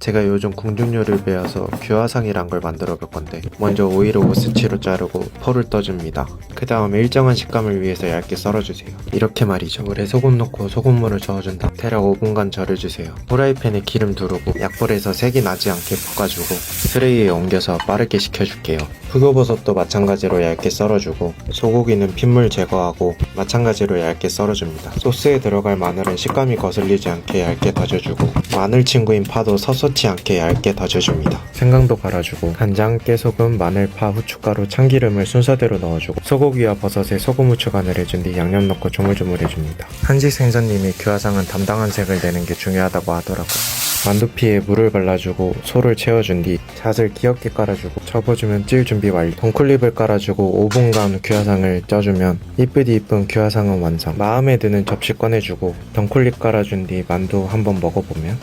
제가 요즘 궁중요리를 배워서 규화상이란 걸 만들어 볼 건데 먼저 오이를 오스치로 자르고 포를 떠줍니다. 그 다음에 일정한 식감을 위해서 얇게 썰어주세요. 이렇게 말이죠. 물에 소금 넣고 소금물을 저어준 다음 대략 5분간 절여주세요. 프라이팬에 기름 두르고 약불에서 색이 나지 않게 볶아주고 트레이에 옮겨서 빠르게 식혀줄게요. 흑요버섯도 마찬가지로 얇게 썰어주고 소고기는 핏물 제거하고 마찬가지로 얇게 썰어줍니다. 소스에 들어갈 마늘은 식감이 거슬리지 않게 얇게 다져주고 마늘 친구인 파도 섭섭치 않게 얇게 다져줍니다. 생강도 갈아주고 간장, 깨소금, 마늘 파, 후춧가루, 참기름을 순서대로 넣어주고 소고기와 버섯에 소금 후추 간을 해준 뒤 양념 넣고 조물조물 해줍니다. 한식 생선님이 규화상은 담당한 색을 내는 게 중요하다고 하더라고요. 만두피에 물을 발라주고 소를 채워준 뒤 잣을 귀엽게 깔아주고 접어주면 찔 준비 완료. 동클립을 깔아주고 5분간 규화상을 쪄주면 이쁘디 이쁜 규화상은 완성. 마음에 드는 접시 꺼내주고 덩클립 깔아준 뒤 만두 한번 먹어보면